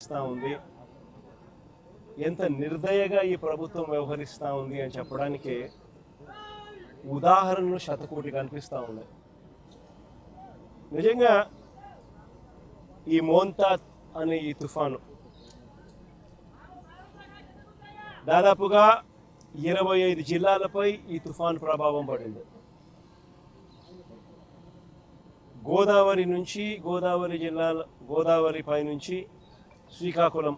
వ్యవహరిస్తూ ఉంది. ఎంత నిర్దయగా ఈ ప్రభుత్వం వ్యవహరిస్తూ ఉంది అని చెప్పడానికి ఉదాహరణలు శతకోటి కనిపిస్తూ ఉన్నాయి. నిజంగా ఈ మోంతా అనే ఈ తుఫాను దాదాపుగా ఇరవై ఐదు జిల్లాలపై ఈ తుఫాను ప్రభావం పడింది. గోదావరి నుంచి గోదావరి జిల్లాల గోదావరి పై నుంచి శ్రీకాకుళం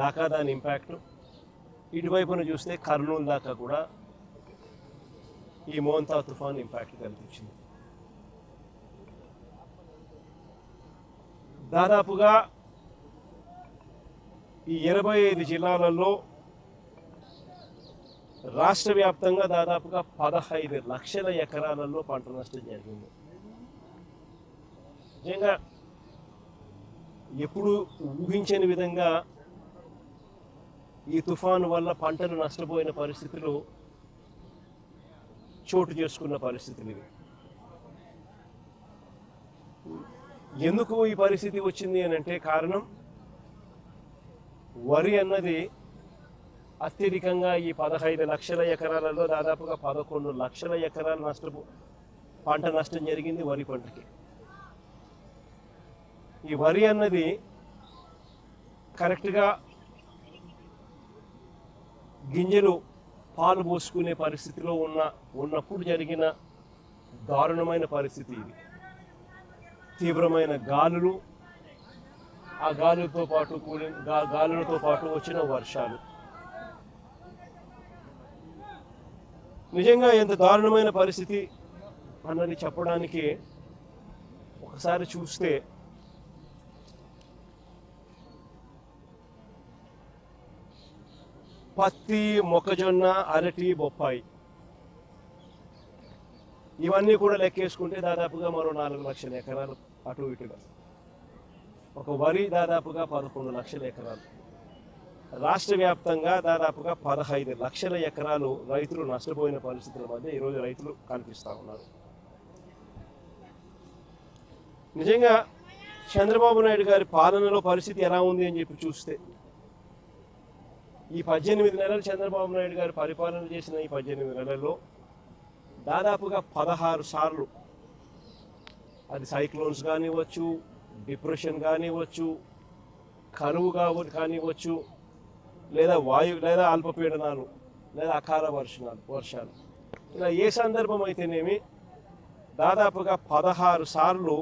దాకా దాని ఇంపాక్ట్ ఇటువైపున చూస్తే కర్నూలు దాకా కూడా ఈ మోంతా తుఫాన్ ఇంపాక్ట్ కనిపించింది. దాదాపుగా ఈ ఇరవై ఐదు జిల్లాలలో రాష్ట్ర వ్యాప్తంగా దాదాపుగా పదహైదు లక్షల ఎకరాలలో పంట నష్టం జరిగింది. నిజంగా ఎప్పుడు ఊహించని విధంగా ఈ తుఫాను వల్ల పంటలు నష్టపోయిన పరిస్థితులు చోటు చేసుకున్న పరిస్థితులు ఇవి. ఎందుకు ఈ పరిస్థితి వచ్చింది అని అంటే కారణం వరి అన్నది అత్యధికంగా ఈ పదహైదు లక్షల ఎకరాలలో దాదాపుగా పదకొండు లక్షల ఎకరాలు నష్టపో పంట నష్టం జరిగింది వరి పంటకి. ఈ వరి అన్నది కరెక్ట్గా గింజలు పాలు పోసుకునే పరిస్థితిలో ఉన్న ఉన్నప్పుడు జరిగిన దారుణమైన పరిస్థితి ఇది. తీవ్రమైన గాలులు ఆ గాలులతో పాటు కూలి గాలులతో పాటు వచ్చిన వర్షాలు. నిజంగా ఎంత దారుణమైన పరిస్థితి అన్నది చెప్పడానికి ఒకసారి చూస్తే పత్తి మొక్కజొన్న అరటి బొప్పాయి. ఇవన్నీ కూడా లెక్కేసుకుంటే దాదాపుగా మరో నాలుగు లక్షల ఎకరాలు అటు ఇటుగా ఒక వరి దాదాపుగా పదకొండు లక్షల ఎకరాలు. రాష్ట్ర వ్యాప్తంగా దాదాపుగా పదహైదు లక్షల ఎకరాలు రైతులు నష్టపోయిన పరిస్థితుల మధ్య ఈరోజు రైతులు కనిపిస్తూ ఉన్నారు. నిజంగా చంద్రబాబు నాయుడు గారి పాలనలో పరిస్థితి ఎలా ఉంది అని చెప్పి చూస్తే ఈ పద్దెనిమిది నెలలు చంద్రబాబు నాయుడు గారు పరిపాలన చేసిన ఈ పద్దెనిమిది నెలల్లో దాదాపుగా పదహారు సార్లు అది సైక్లోన్స్ కానివ్వచ్చు డిప్రెషన్ కానివ్వచ్చు కరువు కావ కానివ్వచ్చు లేదా వాయు లేదా అల్పపీడనాలు లేదా అకాల వర్షాలు వర్షాలు. ఇలా ఏ సందర్భం అయితేనేమి దాదాపుగా పదహారు సార్లు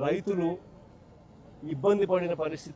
రైతులు ఇబ్బంది పడిన పరిస్థితి